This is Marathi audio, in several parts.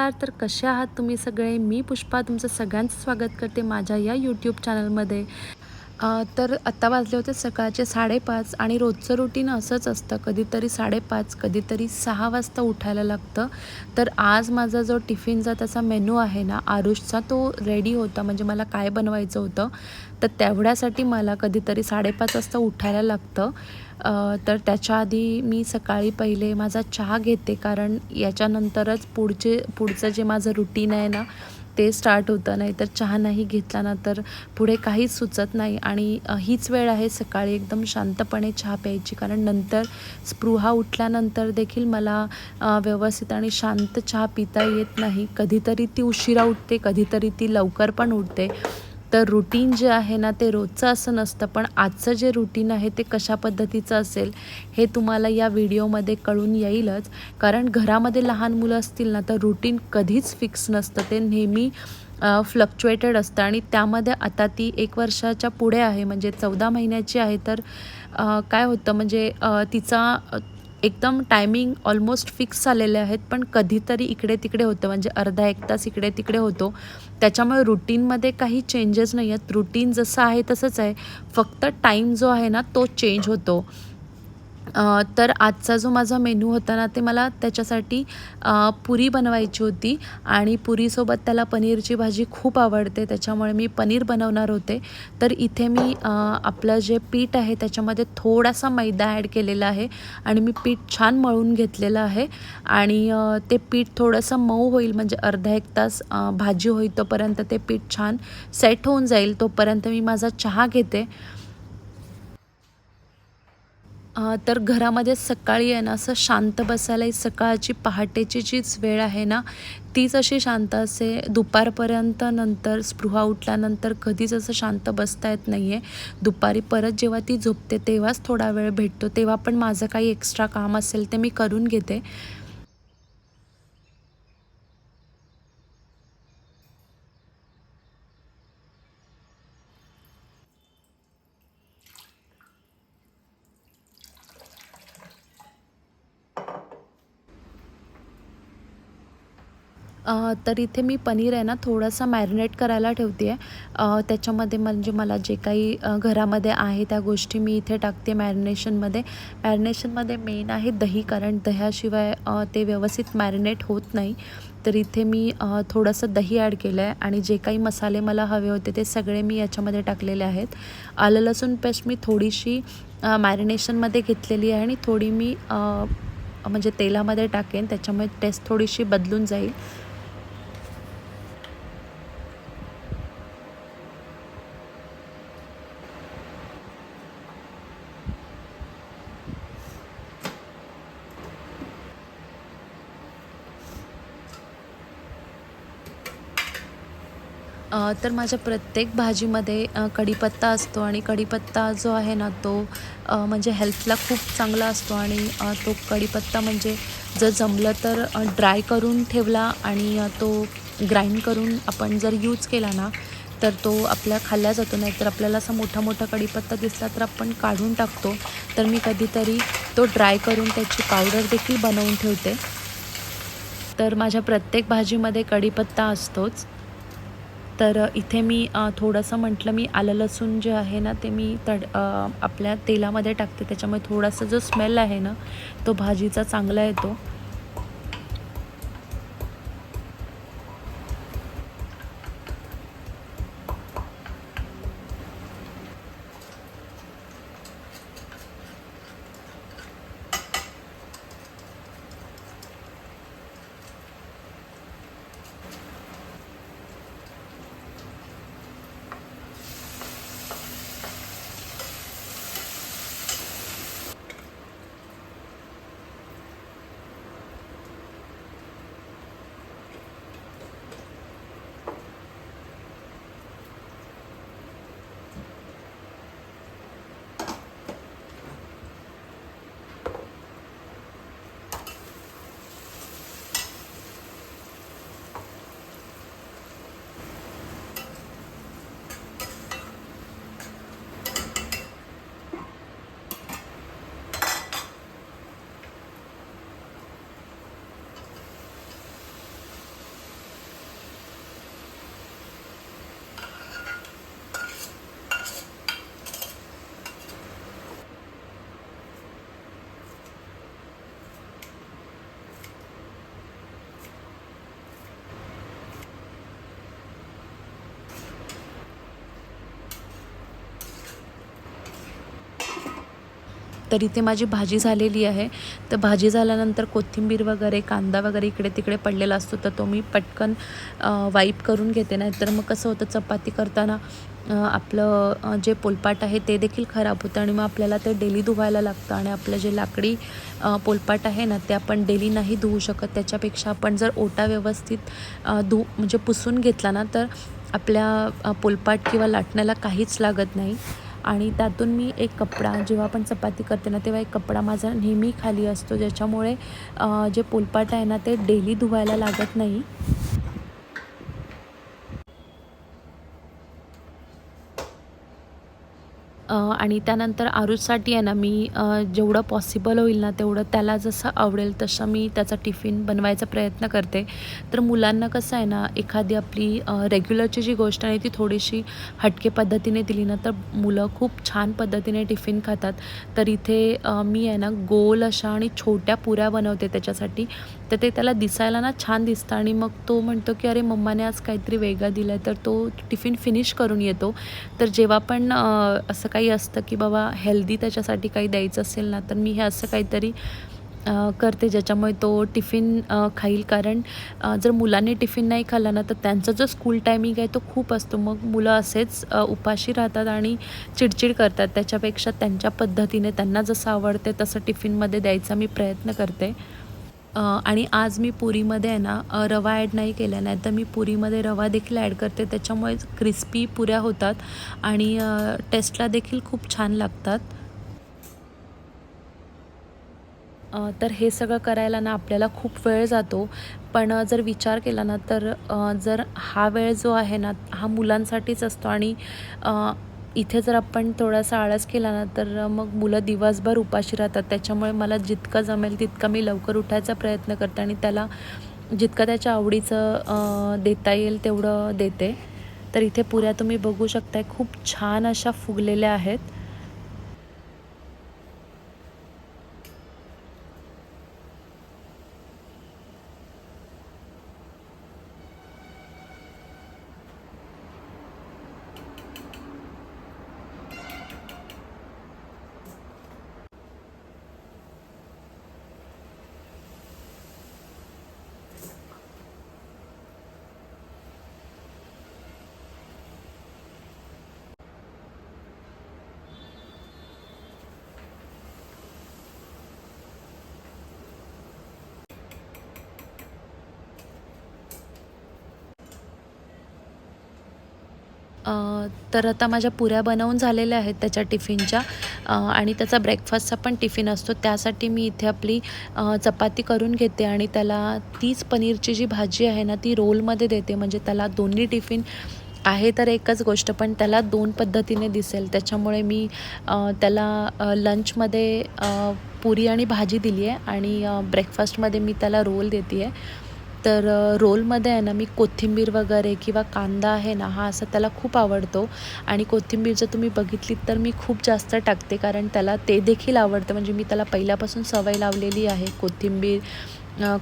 नमस्कार. तर कसे आहात तुम्ही सगळे? मी पुष्पा तुमचं सगळ्यांचं स्वागत करते माझ्या या यूट्यूब चॅनलमध्ये तर आत्ता वाजले होते सकाळचे साडेपाच आणि रोजचं रुटीन असंच असतं. कधीतरी साडेपाच कधीतरी सहा वाजता उठायला लागतं. तर आज माझा जो टिफिनचा त्याचा मेनू आहे ना आरुषचा तो रेडी होता. म्हणजे मला काय बनवायचं होतं तर तेवढ्यासाठी मला कधीतरी साडेपाच वाजता उठायला लागतं. तर त्याच्या आधी मी सकाळी पहिले माझा चहा घेते. कारण याच्यानंतरच पुढचे पुढचं जे माझं रुटीन आहे ना ते स्टार्ट होतं नाही तर चहा नाही घेतला ना तर पुढे काहीच सुचत नाही. आणि हीच वेळ आहे सकाळी एकदम शांतपणे चहा प्यायची. कारण नंतर स्पृहा उठल्यानंतर देखील मला व्यवस्थित आणि शांत चहा पिता येत नाही. कधीतरी ती उशिरा उठते कधीतरी ती लवकर पण उठते. तर रुटीन जे आहे ना ते रोजचं असं नसतं पण आजचं जे रुटीन आहे ते कशा पद्धतीचं असेल हे तुम्हाला या व्हिडिओमध्ये कळून येईलच. कारण घरामध्ये लहान मुलं असतील ना तर रुटीन कधीच फिक्स नसतं. ते नेहमी फ्लक्च्युएटेड असतं. आणि त्यामध्ये आता ती एक वर्षाच्या पुढे आहे म्हणजे चौदा महिन्याची आहे तर काय होतं म्हणजे तिचा एकदम टायमिंग ऑलमोस्ट फिक्स झालेले आहेत पण कधीतरी इकडे तिकडे होतं. म्हणजे अर्धा एक तास इकडे तिकडे होतो. त्याच्यामुळे रुटीनमध्ये काही चेंजेस नाही आहेत रुटीन जसं आहे तसंच आहे. फक्त टाईम जो आहे ना तो चेंज होतो. तर आजचा जो माझा मेनू होता ना ते मला त्याच्यासाठी पुरी बनवायची होती. आणि पुरीसोबत त्याला पनीरची भाजी खूप आवडते त्याच्यामुळे मी पनीर बनवणार होते. तर इथे मी आपलं जे पीठ आहे त्याच्यामध्ये थोडासा मैदा ॲड केलेला आहे. आणि मी पीठ छान मळून घेतलेलं आहे. आणि ते पीठ थोडंसं मऊ होईल म्हणजे अर्धा एक तास भाजी होईल तोपर्यंत ते पीठ छान सेट होऊन जाईल तोपर्यंत मी माझा चहा घेते. तर घरामध्ये सकाळी आहे ना असं शांत बसायलाही सकाळची पहाटेची जीच वेळ आहे ना तीच अशी शांत असते दुपारपर्यंत नंतर स्पृहा उठल्यानंतर कधीच असं शांत बसता येत नाही आहे दुपारी परत जेव्हा ती झोपते तेव्हाच थोडा वेळ भेटतो. तेव्हा पण माझं काही एक्स्ट्रा काम असेल ते मी करून घेते. तर इथे मी पनीर आहे ना थोडंसं मॅरिनेट करायला ठेवते आहे त्याच्यामध्ये म्हणजे मला जे काही घरामध्ये आहे त्या गोष्टी मी इथे टाकते मॅरिनेशनमध्ये. मॅरिनेशनमध्ये मेन आहे दही कारण दह्याशिवाय ते व्यवस्थित मॅरिनेट होत नाही. तर इथे मी थोडंसं दही ॲड केलं आहे आणि जे काही मसाले मला हवे होते ते सगळे मी याच्यामध्ये टाकलेले आहेत. आलं लसूण पेस्ट मी थोडीशी मॅरिनेशनमध्ये घेतलेली आहे आणि थोडी मी म्हणजे तेलामध्ये टाकेन. त्याच्यामुळे टेस्ट थोडीशी बदलून जाईल. तर माझ्या प्रत्येक भाजीमध्ये कढीपत्ता असतो आणि कढीपत्ता जो आहे ना तो म्हणजे हेल्थला खूप चांगला असतो आणि तो कढीपत्ता म्हणजे जर जमलं तर ड्राय करून ठेवला आणि तो ग्राइंड करून आपण जर यूज केला ना तर तो आपल्या खाल्ला जातो. नाही तर आपल्याला असा मोठा मोठा कढीपत्ता दिसला तर आपण काढून टाकतो. तर मी कधीतरी तो ड्राय करून त्याची पावडर देखील बनवून ठेवते. तर माझ्या प्रत्येक भाजीमध्ये कढीपत्ता असतोच. तर इथे मी थोडंसं म्हटलं मी आलं लसूण जे आहे ना ते मी तड आपल्या तेलामध्ये टाकते. त्याच्यामुळे थोडासा जो स्मेल आहे ना तो भाजीचा चांगला येतो. तर इथे माझी भाजी झालेली आहे. तर भाजी झाल्यानंतर कोथिंबीर वगैरे कांदा वगैरे इकडे तिकडे पडलेला असतो तर तो मी पटकन वाईप करून घेते. नाही तर मग कसं होतं चपाती करताना आपलं जे पोलपाट आहे ते देखील खराब होतं आणि मग आपल्याला ते डेली धुवायला लागतं आणि आपलं जे लाकडी पोलपाट आहे ना ते आपण डेली नाही धुवू शकत. त्याच्यापेक्षा आपण जर ओटा व्यवस्थित धु म्हणजे पुसून घेतला ना तर आपल्या पोलपाट किंवा लाटण्याला काहीच लागत नाही. आणि त्यातून मी एक कपडा जेव्हा आपण चपाती करते ना तेव्हा एक कपडा माझा नेहमी खाली असतो ज्याच्यामुळे जे पोलपाट आहे ना ते डेली धुवायला लागत नाही. आणि त्यानंतर आरुषसाठी आहे ना मी जेवढं पॉसिबल होईल ना तेवढं त्याला जसं आवडेल तसं मी त्याचा टिफिन बनवायचा प्रयत्न करते. तर मुलांना कसं आहे ना एखादी आपली रेग्युलरची जी गोष्ट आहे ती थोडीशी हटके पद्धतीने दिली ना तर मुलं खूप छान पद्धतीने टिफिन खातात. तर इथे मी आहे ना गोल अशा आणि छोट्या पुऱ्या बनवते त्याच्यासाठी. तर ते त्याला दिसायला ना छान दिसतं आणि मग तो म्हणतो की अरे मम्माने आज काहीतरी वेगळं दिलं आहे तर तो टिफिन फिनिश करून येतो. तर जेव्हा पण असं काही काही असतं की बाबा हेल्दी त्याच्यासाठी काही द्यायचं असेल ना तर मी हे असं काहीतरी करते ज्याच्यामुळे तो टिफिन खाईल. कारण जर मुलांनी टिफिन नाही खाल्ला ना तर त्यांचा जो स्कूल टायमिंग आहे तो खूप असतो. मग मुलं असेच उपाशी राहतात आणि चिडचिड करतात. त्याच्यापेक्षा त्यांच्या पद्धतीने त्यांना जसं आवडते तसं टिफिनमध्ये द्यायचा मी प्रयत्न करते. आणि आज मी पुरीमध्ये आहे ना रवा ॲड नाही केला नाही तर मी पुरीमध्ये रवा देखील ॲड करते. त्याच्यामुळे क्रिस्पी पुऱ्या होतात आणि टेस्टला देखील खूप छान लागतात. तर हे सगळं करायला ना आपल्याला खूप वेळ जातो. पण जर विचार केला ना तर जर हा वेळ जो आहे ना हा मुलांसाठीच असतो आणि इथे जर आपण थोडासा आळस केला ना तर मग मुलं दिवसभर उपाशी राहतात. त्याच्यामुळे मला जितकं जमेल तितकं मी लवकर उठायचा प्रयत्न करते आणि त्याला जितकं त्याच्या आवडीचं देता येईल तेवढं देते. तर इथे पुऱ्या तुम्ही बघू शकताय खूप छान अशा फुगलेल्या आहेत. तर आता माझ्या पुऱ्या बनवून झालेल्या आहेत त्याच्या टिफिनच्या. आणि त्याचा ब्रेकफास्टचा पण टिफिन असतो. त्यासाठी मी इथे आपली चपाती करून घेते आणि त्याला तीच पनीरची जी भाजी आहे ना ती रोलमध्ये देते. म्हणजे त्याला दोन्ही टिफिन आहे तर एकच गोष्ट पण त्याला दोन पद्धतीने दिसेल. त्याच्यामुळे मी त्याला लंचमध्ये पुरी आणि भाजी दिली आहे आणि ब्रेकफास्टमध्ये मी त्याला रोल देते आहे तर रोलमध्ये आहे ना मी कोथिंबीर वगैरे किंवा कांदा आहे ना हा असा त्याला खूप आवडतो. आणि कोथिंबीर जर तुम्ही बघितलीत तर मी खूप जास्त टाकते कारण त्याला ते देखील आवडतं. म्हणजे मी त्याला पहिल्यापासून सवय लावलेली आहे कोथिंबीर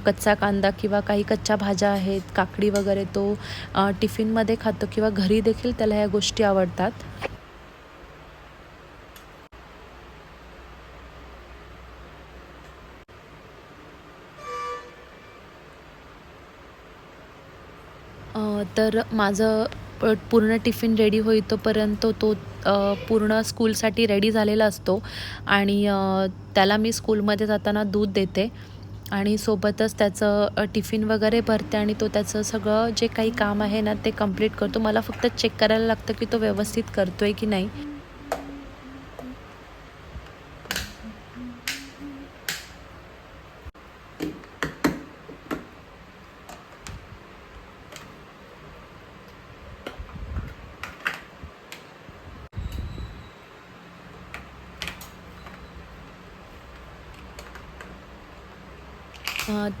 कच्चा कांदा किंवा काही कच्च्या भाज्या आहेत काकडी वगैरे तो टिफिनमध्ये खातो किंवा घरी देखील त्याला ह्या गोष्टी आवडतात. तर माझं पूर्ण टिफिन रेडी होईतोपर्यंत तो पूर्ण स्कूलसाठी रेडी झालेला असतो. आणि त्याला मी स्कूलमध्ये जाताना दूध देते. आणि सोबतच त्याचं टिफिन वगैरे भरते आणि तो त्याचं सगळं जे काही काम आहे ना ते कंप्लीट करतो. मला फक्त चेक करायला लागतं की तो व्यवस्थित करतो आहे की नाही.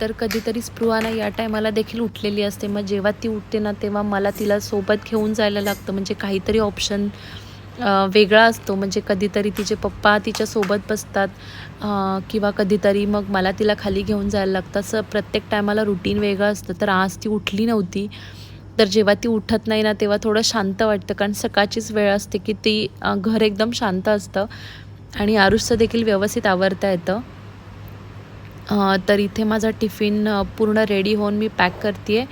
तर कधीतरी स्पृहाना या टायमाला देखील उठलेली असते. मग जेव्हा ती उठते ना तेव्हा मला तिला सोबत घेऊन जायला लागतं. म्हणजे काहीतरी ऑप्शन वेगळा असतो. म्हणजे कधीतरी तिचे पप्पा तिच्यासोबत बसतात किंवा कधीतरी मग मला तिला खाली घेऊन जायला लागतं. असं प्रत्येक टायमाला रुटीन वेगळं असतं. तर आज ती उठली नव्हती. तर जेव्हा ती उठत नाही ना तेव्हा थोडं शांत वाटतं. कारण सकाळचीच वेळ असते की ती घर एकदम शांत असतं. आणि आरुषचं देखील व्यवस्थित आवरता येतं. तर इथे माझा टिफिन पूर्ण रेडी होऊन मी पॅक करते आहे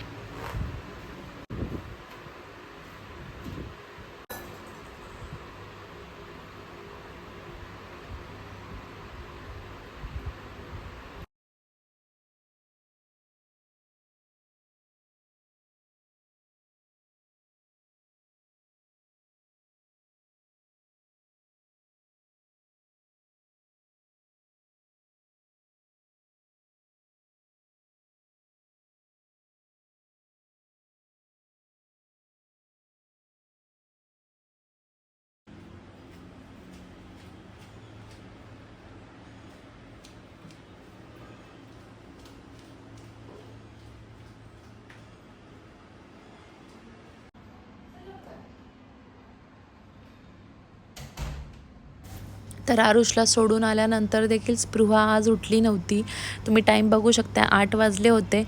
तर आरुषला सोडून आल्यानंतर देखील स्पृहा आज उठली नव्हती. तुम्ही टाईम बघू शकता आठ वाजले होते.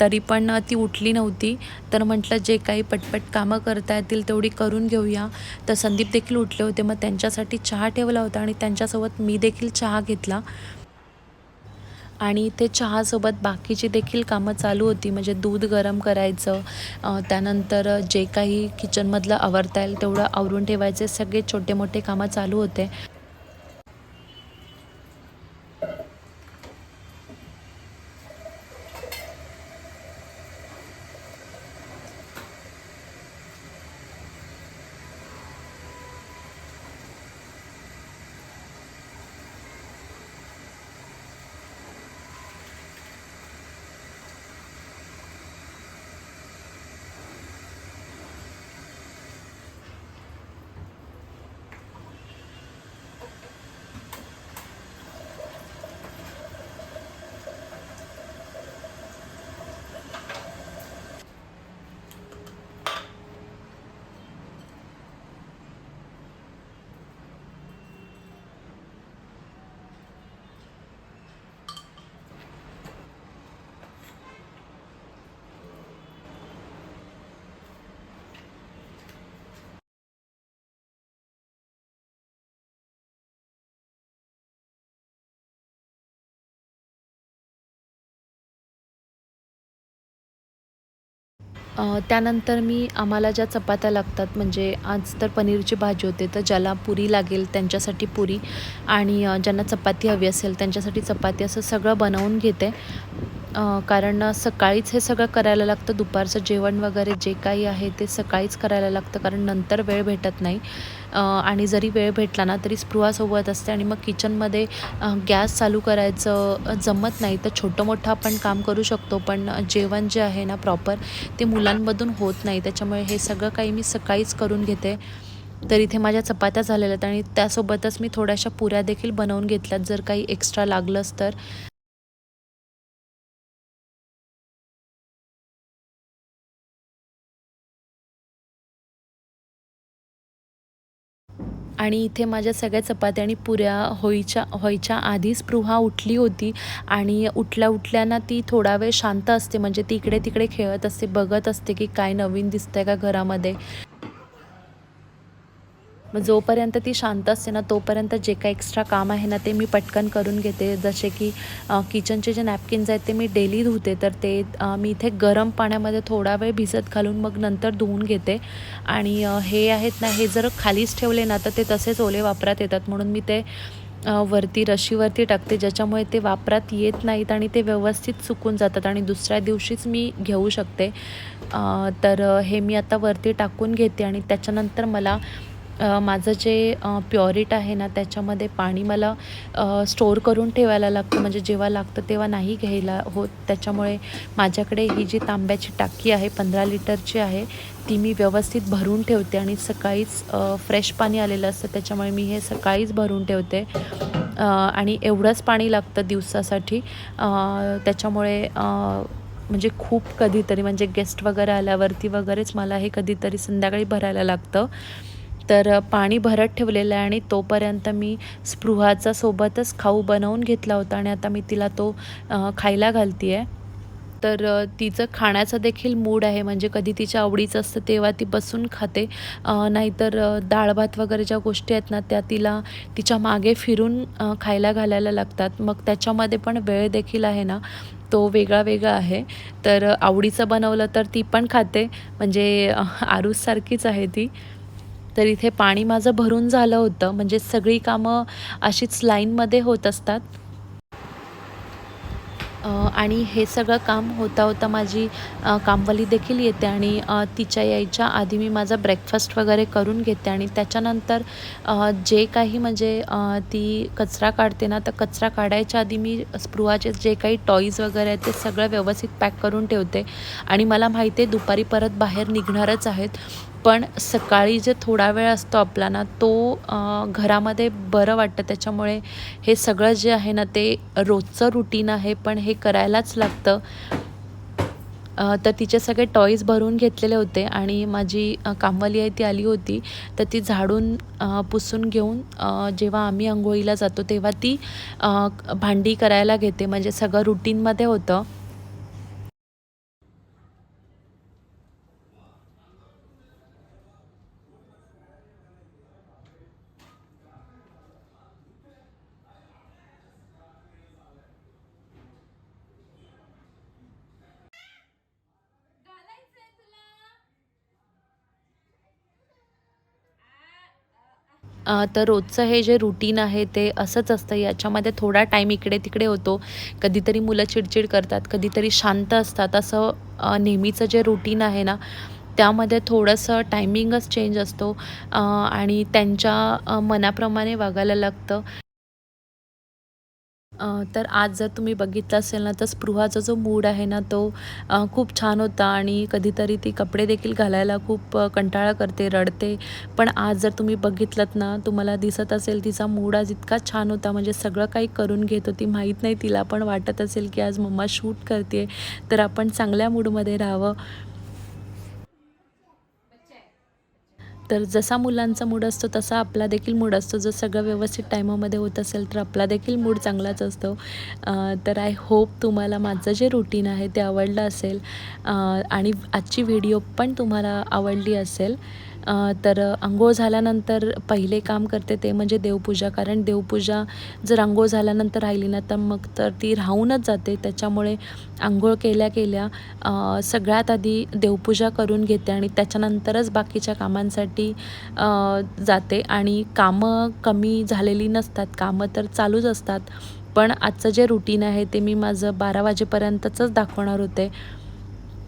तरी पण ती उठली नव्हती. तर म्हटलं जे काही पटपट कामं करता येतील तेवढी करून घेऊया. तर संदीप देखील उठले होते. मग त्यांच्यासाठी चहा ठेवला होता आणि त्यांच्यासोबत मी देखील चहा घेतला. आणि इथे चहासोबत बाकीची देखील कामं चालू होती. म्हणजे दूध गरम करायचं त्यानंतर जे काही किचनमधलं आवरता येईल तेवढं आवरून ठेवायचे. सगळे छोटे मोठे कामं चालू होते. त्यानंतर मी आम्हाला ज्या चपात्या लागतात म्हणजे आज तर पनीरची भाजी होते तर ज्याला पुरी लागेल त्यांच्यासाठी पुरी आणि ज्यांना चपाती हवी असेल त्यांच्यासाठी चपाती असं सगळं बनवून घेते. कारण सकाळीच हे सगळं करायला लागतं. दुपारचं जेवण वगैरे जे काही आहे ते सकाळीच करायला लागतं कारण नंतर वेळ भेटत नाही. आणि जरी वेळ भेटला ना तरी स्पृहा सोबत असते आणि मग किचनमध्ये गॅस चालू करायचं जमत नाही. तर छोटं मोठं आपण काम करू शकतो पण जेवण जे आहे ना प्रॉपर ते मुलांमधून होत नाही. त्याच्यामुळे हे सगळं काही मी सकाळीच करून घेते. तर इथे माझ्या चपात्या झालेल्या आहेत आणि त्यासोबतच मी थोड्याशा पुऱ्या देखील बनवून घेतल्यात. जर काही एक्स्ट्रा लागलंच तर. आणि इथे माझ्या सगळ्या चपात्या आणि पुऱ्या होईच्या व्हायच्या आधीच स्पृहा उठली होती. आणि उठल्या उठल्यानं ती थोडा वेळ शांत असते. म्हणजे ती इकडे तिकडे खेळत असते बघत असते की काय नवीन दिसतंय का घरामध्ये. मग जोपर्यंत ती शांत असते ना तोपर्यंत जे काही एक्स्ट्रा काम आहे ना ते मी पटकन करून घेते. जसे की किचनचे जे नॅपकिन्स आहेत ते मी डेली धुते. तर ते मी इथे गरम पाण्यामध्ये थोडा वेळ भिजत घालून मग नंतर धुवून घेते. आणि हे आहेत ना हे जर खालीच ठेवले ना तर ते तसेच ओले वापरात येतात. म्हणून मी ते वरती रशीवरती टाकते ज्याच्यामुळे ते वापरात येत नाहीत आणि ते व्यवस्थित सुकून जातात. आणि दुसऱ्या दिवशीच मी घेऊ शकते. तर हे मी आता वरती टाकून घेते. आणि त्याच्यानंतर मला माझं जे प्युरिट आहे ना त्याच्यामध्ये पाणी मला स्टोअर करून ठेवायला लागतं. म्हणजे जेव्हा लागतं तेव्हा नाही घ्यायला होत. त्याच्यामुळे माझ्याकडे ही जी तांब्याची टाकी आहे पंधरा लिटरची आहे ती मी व्यवस्थित भरून ठेवते आणि सकाळीच फ्रेश पाणी आलेलं असतं त्याच्यामुळे मी हे सकाळीच भरून ठेवते. आणि एवढंच पाणी लागतं दिवसासाठी. त्याच्यामुळे म्हणजे खूप कधीतरी म्हणजे गेस्ट वगैरे आल्यावरती वगैरेच मला हे कधीतरी संध्याकाळी भरायला लागतं. तर पाणी भरत ठेवलेलं आहे आणि तोपर्यंत मी स्पृहाचा सोबतच खाऊ बनवून घेतला होता आणि आता मी तिला तो खायला घालते आहे तर तिचं खाण्याचा देखील मूड आहे. म्हणजे कधी तिच्या आवडीचं असतं तेव्हा ती बसून खाते. नाहीतर डाळ भात वगैरे ज्या गोष्टी आहेत ना त्या तिला तिच्यामागे फिरून खायला घालायला लागतात. मग त्याच्यामध्ये पण वेळ देखील आहे ना तो वेगळा वेगळा आहे. तर आवडीचं बनवलं तर ती पण खाते. म्हणजे अ, आरूससारखीच आहे ती. तर इथे पाणी माझं भरून झालं होतं. म्हणजे सगळी कामं अशीच लाईनमध्ये होत असतात. आणि हे सगळं काम होता होता माझी कामवाली देखील येते आणि तिच्या यायच्या आधी मी माझा ब्रेकफास्ट वगैरे करून घेते आणि त्याच्यानंतर जे काही म्हणजे ती कचरा काढते ना तर कचरा काढायच्या आधी मी स्पृहाचे जे काही टॉईज वगैरे आहेत ते सगळं व्यवस्थित पॅक करून ठेवते. आणि मला माहिती आहे दुपारी परत बाहेर निघणारच आहेत. पण सकाळी जे थोडा वेळ असतो आपला ना तो घरामध्ये बरं वाटतं. त्याच्यामुळे हे सगळं जे आहे ना ते रोजचं रुटीन आहे पण हे करायलाच लागतं. तर तिचे सगळे टॉईज भरून घेतलेले होते आणि माझी कामवाली आहे ती आली होती. तर ती झाडून पुसून घेऊन जेव्हा आम्ही अंघोळीला जातो तेव्हा ती भांडी करायला घेते. म्हणजे सगळं रुटीनमध्ये होतं. तर रोजचं हे जे रुटीन आहे ते असंच असतं. याच्यामध्ये थोडा टाईम इकडे तिकडे होतो. कधीतरी मुलं चिडचिड करतात कधीतरी शांत असतात. असं नेहमीचं जे रुटीन आहे ना त्यामध्ये थोडंसं टायमिंगच चेंज असतो. आणि त्यांच्या मनाप्रमाणे वागायला लागतं. तर आज जर तुम्ही बघितलं असेल ना तर स्पृहाचा जो मूड आहे ना तो खूप छान होता आणि कधीतरी ती कपडे देखील घालायला खूप कंटाळा करते रडते. पण आज जर तुम्ही बघितलं ना तुम्हाला दिसत असेल तिचा मूड आज इतका छान होता. म्हणजे सगळं काही करून घेत होती माहीत नाही तिला पण वाटत असेल की आज मम्मा शूट करते तर आपण चांगल्या मूडमध्ये राहावं. तर जसा मुलांचा मूड असतो तसा आपला देखील मूड असतो. जर सगळं व्यवस्थित टायमामध्ये होत असेल तर आपला देखील मूड चांगलाच असतो. तर आय होप तुम्हाला माझं जे रुटीन आहे ते आवडलं असेल. आणि आजची व्हिडिओ पण तुम्हाला आवडली असेल. तर अंघोळ झाल्यानंतर पहिले काम करते ते म्हणजे देवपूजा. कारण देवपूजा जर अंघोळ झाल्यानंतर राहिली ना तर मग तर ती राहूनच जाते. त्याच्यामुळे आंघोळ केल्या केल्या सगळ्यात आधी देवपूजा करून घेते आणि त्याच्यानंतरच बाकीच्या कामांसाठी जाते. आणि कामं कमी झालेली नसतात. कामं तर चालूच असतात. पण आजचं जे रुटीन आहे ते मी माझं बारा वाजेपर्यंतचंच दाखवणार होते.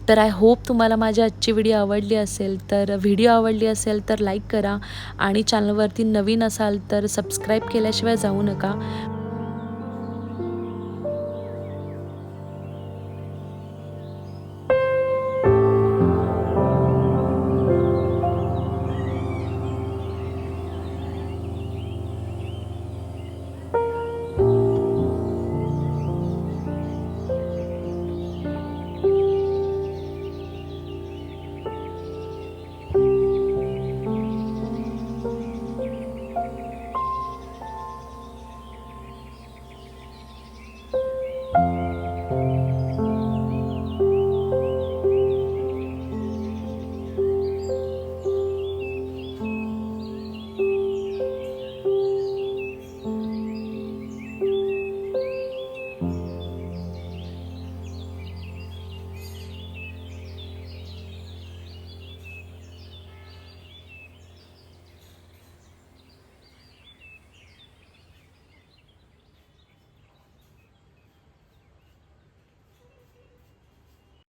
तर आय होप तुम्हाला माझी आजची व्हिडिओ आवडली असेल तर व्हिडिओ आवडली असेल तर लाईक करा आणि चॅनलवरती नवीन असाल तर सबस्क्राईब केल्याशिवाय जाऊ नका.